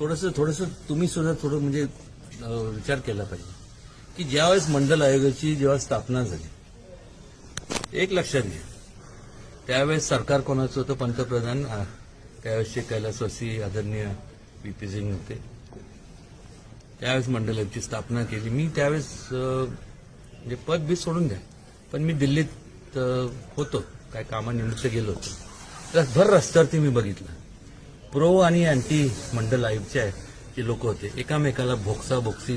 थोडंसं थोडंसं तुम्ही सुद्धा थोडं म्हणजे विचार केला पाहिजे. की ज्यावेळेस मंडल आयोगाची जेव्हा स्थापना झाली एक लक्षात घ्या. त्यावेळेस सरकार कोणाचं होतं? पंतप्रधान त्यावेळेसचे कैलासवासी आदरणीय पी पी सिंग होते. त्यावेळेस मंडल स्थापना केली. मी त्यावेळेस म्हणजे पद बी सोडून द्या. पण मी दिल्लीत होतो. काय कामानिमित्त गेलो होतो. तर भर रस्त्यावरती मी बघितलं. प्रो आणि अँटी मंडल आयोगचे जे लोक होते. एकामेकाला भोक्सा भोक्सी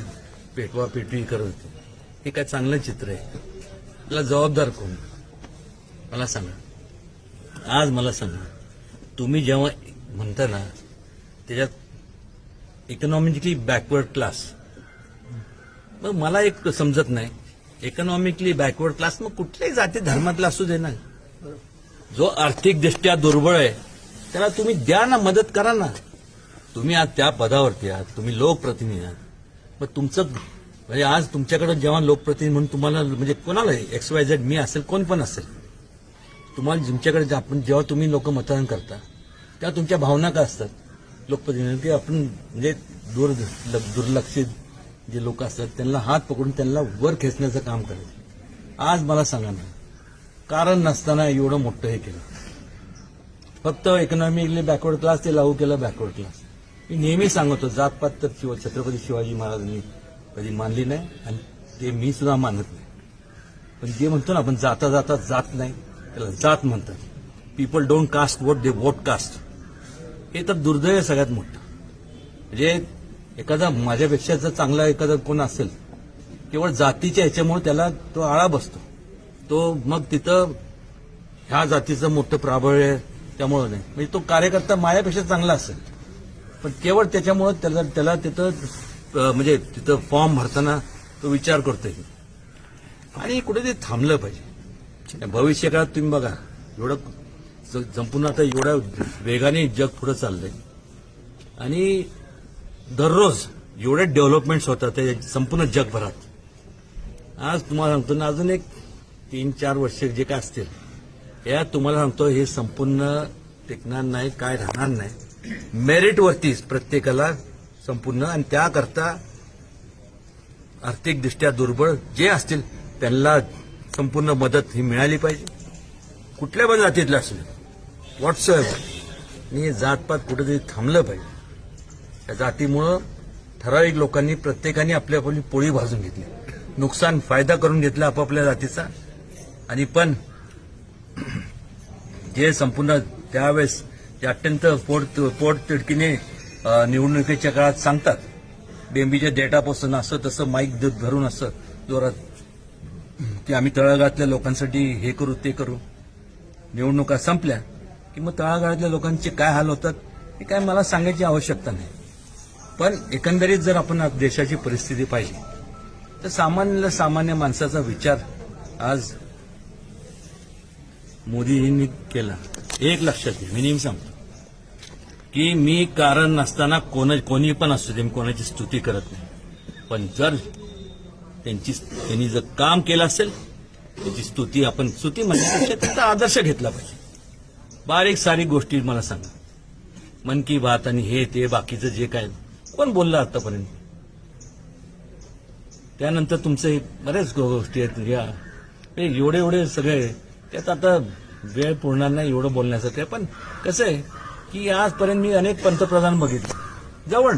पेटवा पेटवी करत होते. हे काय चांगलं चित्र आहे. त्याला जबाबदार कोण? मला सांगा. आज मला सांगा. तुम्ही जेव्हा म्हणता ना त्याच्यात इकॉनॉमिकली बॅकवर्ड क्लास मग मला एक समजत नाही. इकॉनॉमिकली बॅकवर्ड क्लास मग कुठल्याही जाती धर्मातला असू दे ना. जो आर्थिकदृष्ट्या दुर्बळ आहे त्याला तुम्ही द्या ना मदत करा ना. तुम्ही आज त्या पदावरती आहात तुम्ही लोकप्रतिनिधी आहात. मग तुमचं म्हणजे आज तुमच्याकडे जेव्हा लोकप्रतिनिधी म्हणून तुम्हाला म्हणजे कोणाला एक्स वाय झेड मी असेल कोण पण असेल तुम्हाला तुमच्याकडे आपण जेव्हा तुम्ही लोक मतदान करता तेव्हा तुमच्या भावना काय असतात? लोकप्रतिनिधी की आपण म्हणजे दूर दुर्लक्षित जे लोक असतात त्यांना हात पकडून त्यांना वर खेचण्याचं काम करायचं आज मला सांगा ना कारण नसताना एवढं मोठं हे केलं. फक्त इकॉनॉमिकली बॅकवर्ड क्लास ते लागू केलं बॅकवर्ड क्लास मी नेहमी सांगतो जातपात तर शिव छत्रपती शिवाजी महाराजांनी कधी मानली नाही आणि ते मी सुद्धा मानत नाही. पण जे म्हणतो ना आपण जाता जाता जात नाही त्याला जात म्हणतात. People don't cast vote they vote caste हे तर दुर्दैव सगळ्यात मोठं. म्हणजे एखादा माझ्यापेक्षा जर चांगला एखादा कोण असेल केवळ जातीच्या ह्याच्यामुळे त्याला तो आळा बसतो. तो मग तिथं ह्या जातीचं मोठं प्राबल्य आहे त्यामुळं नाही. म्हणजे तो कार्यकर्ता माझ्यापेक्षा चांगला असेल. पण केवळ त्याच्यामुळं त्याला त्याला तिथं म्हणजे तिथं फॉर्म भरताना तो विचार करतोय. आणि कुठेतरी थांबलं पाहिजे. भविष्य काळात तुम्ही बघा एवढं ज- संपूर्ण आता एवढ्या वेगाने जग पुढे चाललंय. आणि दररोज एवढे डेव्हलपमेंट्स होतात ते संपूर्ण जगभरात. आज तुम्हाला सांगतो ना अजून एक तीन चार वर्ष जे काय असतील यात तुम्हाला सांगतो हे संपूर्ण टिकणार नाही काय राहणार नाही. मेरिटवरतीच प्रत्येकाला संपूर्ण आणि त्याकरता आर्थिकदृष्ट्या दुर्बळ जे असतील त्यांना संपूर्ण मदत ही मिळाली पाहिजे. कुठल्या पण जातीतलं असू व्हॉट्सअप आणि हे जातपात कुठेतरी थांबलं पाहिजे. त्या जातीमुळं ठराविक लोकांनी प्रत्येकाने आपल्या आपली पोळी भाजून घेतली. नुकसान फायदा करून घेतला आपापल्या जातीचा. आणि पण जे संपूर्ण त्यावेळेस ते अत्यंत पोट पोटतिडकीने निवडणुकीच्या काळात सांगतात डेंबीच्या डेटापासून असं तसं माईक दूध धरून असं जोरात की आम्ही तळागाळातल्या लोकांसाठी हे करू ते करू. निवडणुका संपल्या की मग तळागाळातल्या लोकांचे काय हाल होतात हे काय मला सांगायची आवश्यकता नाही. पण एकंदरीत जर आपण देशाची परिस्थिती पाहिली तर सामान्य सामान्य माणसाचा विचार आज मोदींनी केला. एक लक्षात घ्या मी नेहमी सांगतो. की मी कारण नसताना कोण कोणी पण असू दे मी कोणाची स्तुती करत नाही. पण जर त्यांची त्यांनी जर काम केलं असेल त्याची स्तुती आपण स्तुती म्हणण्यापेक्षा त्यांचा आदर्श घेतला पाहिजे. बारीक सारीक गोष्टी मला सांगा. मन की बात आणि हे ते बाकीचं जे काय कोण बोललं आतापर्यंत? त्यानंतर तुमचे बऱ्याच गो- गोष्टी आहेत. एवढे एवढे सगळे त्यात आता वेळ पुरणार नाही एवढं बोलण्यासाठी पण कसं आहे की आजपर्यंत मी अनेक पंतप्रधान बघितले. जवळ.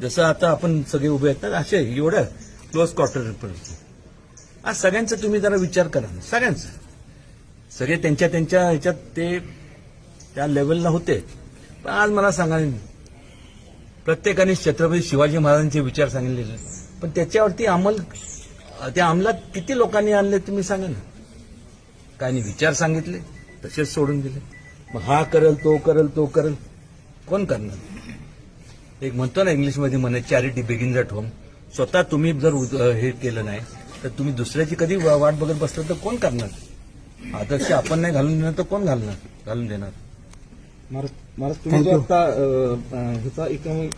जसं आता आपण सगळे उभे आहेत ना असे एवढं क्लोज क्वार्टरपर्यंत आज सगळ्यांचा तुम्ही जरा विचार करा. सगळ्यांचा. सगळे त्यांच्या त्यांच्या ह्याच्यात ते त्या लेवलला होते. पण आज मला सांगा प्रत्येकाने छत्रपती शिवाजी महाराजांचे विचार सांगितलेले पण त्याच्यावरती अंमल त्या अंमलात किती लोकांनी आणले तुम्ही सांगा ना काय नाही विचार सांगितले तसेच सोडून दिले. मग हा करल तो करल तो करल. कोण करणार? एक म्हणतो ना इंग्लिशमध्ये म्हणे चॅरिटी बिगिन्स ॲट होम स्वतः तुम्ही जर हे केलं नाही तर तुम्ही दुसऱ्याची कधी वाट बघत बसलं तर कोण करणार? आदर्श आपण नाही घालून देणार तर कोण घालणार? घालून देणार. महाराज महाराज तुम्ही जो आता ह्याचा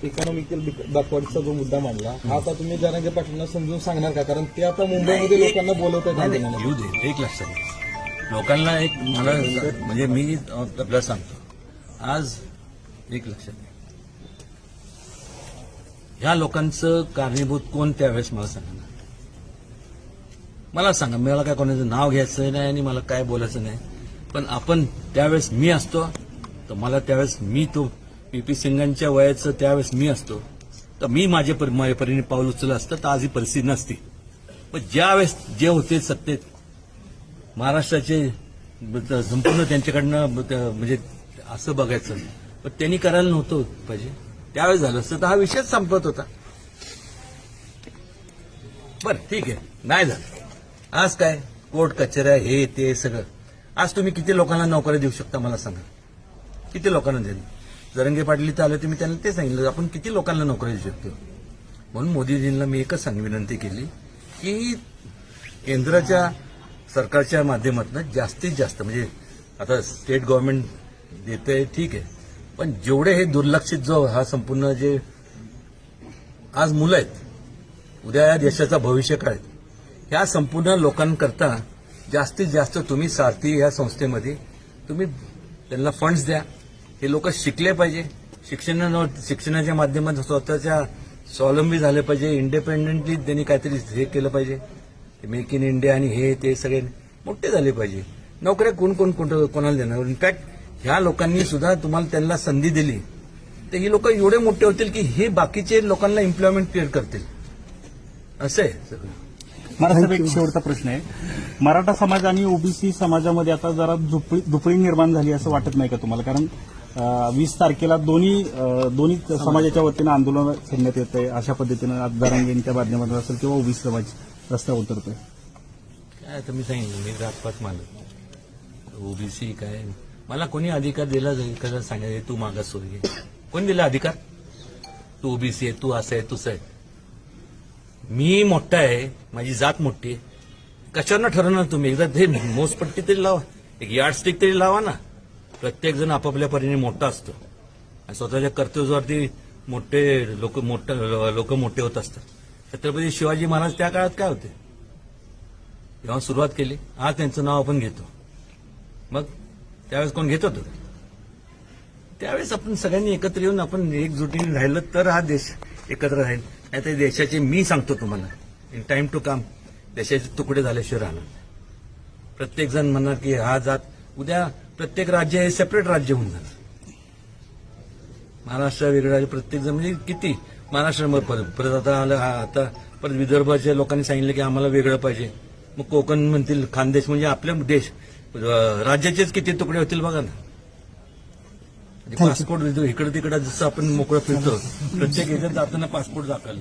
इकॉनॉमिकल बॅकवर्डचा जो मुद्दा मांडला हा आता तुम्ही जरांगे पाटलांना समजून सांगणार का? कारण ते आता मुंबईमध्ये लोकांना बोलवत आहेत नाही, येऊ दे एक लक्षात. लोकांना एक मला म्हणजे मी आपल्याला सांगतो. आज एक लक्षात घ्या. ह्या लोकांचं कारणीभूत कोण त्यावेळेस मला सांगा ना मला सांगा मला काय कोणाचं नाव घ्यायचं नाही आणि मला काय बोलायचं नाही. पण आपण त्यावेळेस मी असतो तर मला त्यावेळेस मी तो पी पी सिंगांच्या वयाचं त्यावेळेस मी असतो. तर मी माझ्या परीने पाऊल उचललं असतं तर आज ही परिस्थिती नसती. पण ज्यावेळेस जे होते सत्तेत महाराष्ट्राचे संपूर्ण त्यांच्याकडनं म्हणजे असं बघायचं. पण त्यांनी करायला नव्हतं पाहिजे. त्यावेळेस झालं असतं तर हा विषयच संपत होता. बरं ठीक आहे. नाही झालं. आज काय? कोर्ट कचऱ्या हे ते सगळं. आज तुम्ही किती लोकांना नोकऱ्या देऊ शकता मला सांगा. किती लोकांना देईल? जरंगे पाटील इथं आलं तुम्ही त्यांना ते सांगितलं आपण किती लोकांना नोकऱ्या देऊ शकतो? म्हणून मोदीजींना मी एकच सांग विनंती केली की केंद्राच्या सरकारच्या माध्यमातून जास्तीत जास्त म्हणजे आता स्टेट गव्हर्नमेंट आहे ठीक आहे. पण जेवढे हे दुर्लक्षित जो हा संपूर्ण जे आज मुलं आहेत उद्या या देशाचा भविष्य काळ ह्या संपूर्ण लोकांकरता जास्तीत जास्त तुम्ही सारथी या संस्थेमध्ये तुम्ही त्यांना फंड्स द्या. हे लोक शिकले पाहिजे. शिक्षण शिक्षणाच्या माध्यमातून स्वतःच्या स्वावलंबी झाले पाहिजे. इंडिपेंडेंटली त्यांनी काहीतरी हे केलं पाहिजे. मेक इन इंडिया आणि हे ते सगळे मोठे झाले पाहिजे. नोकऱ्या कोण कोण कोण- कोणाला देणार? इनफॅक्ट ह्या लोकांनी सुद्धा तुम्हाला त्यांना संधी दिली. तर ही लोक एवढे मोठे होतील की हे बाकीचे लोकांना एम्प्लॉयमेंट क्रिएट करतील. असं आहे सगळं. मला साहेब एक शेवटचा प्रश्न आहे. मराठा समाज आणि ओबीसी समाजामध्ये आता जरा दुपळी निर्माण झाली असं वाटत नाही का तुम्हाला? कारण वीस तारखेला दोन्ही दोन्ही समाजाच्या वतीनं आंदोलन करण्यात येत आहे अशा पद्धतीनं आज दरांगेंच्या माध्यमातून असेल किंवा ओबीसी समाज. रस्त्यावर उतरतोय. काय आता मी सांगितलं मी जातपात मानत ओबीसी काय? मला कोणी अधिकार दिला कसा सांगायचं तू मागासवर्गीय कोणी दिला अधिकार? तू ओबीसी आहे तू असं आहे तुझं आहे. मी मोठा आहे माझी जात मोठी आहे. कशावरनं ठरवणार तुम्ही? एकदा ते मोजपट्टी तरी लावा. एक यार्ड स्टिक तरी लावा ना. प्रत्येक जण आपापल्या परीने मोठा असतो. आणि स्वतःच्या कर्तव्यावरती मोठे लोक मोठे लोक मोठे होत असतात. छत्रपती शिवाजी महाराज त्या काळात काय होते? तेव्हा सुरुवात केली. आज त्यांचं नाव आपण घेतो. मग त्यावेळेस कोण घेत होतं? त्यावेळेस आपण सगळ्यांनी एकत्र येऊन आपण एकजुटीने राहिलं तर हा देश एकत्र राहील. नाही तर देशाचे मी सांगतो तुम्हाला. इन टाइम टू काम देशाचे तुकडे झाल्याशिवाय राहणार प्रत्येक जण म्हणणार की हा जात उद्या प्रत्येक राज्य हे सेपरेट राज्य होऊन जाणार. महाराष्ट्र वेगळं राज्य प्रत्येक जण म्हणजे किती? महाराष्ट्रामध्ये परत परत आता आलं हा आता परत विदर्भाच्या लोकांनी सांगितलं की आम्हाला वेगळं पाहिजे. मग कोकण म्हणतील खानदेश म्हणजे आपल्या देश राज्याचेच किती तुकडे होतील बघा ना. म्हणजे पासपोर्ट इकडे तिकडे जसं आपण मोकळं फिरतो प्रत्येक याच्यात जाताना पासपोर्ट दाखवलं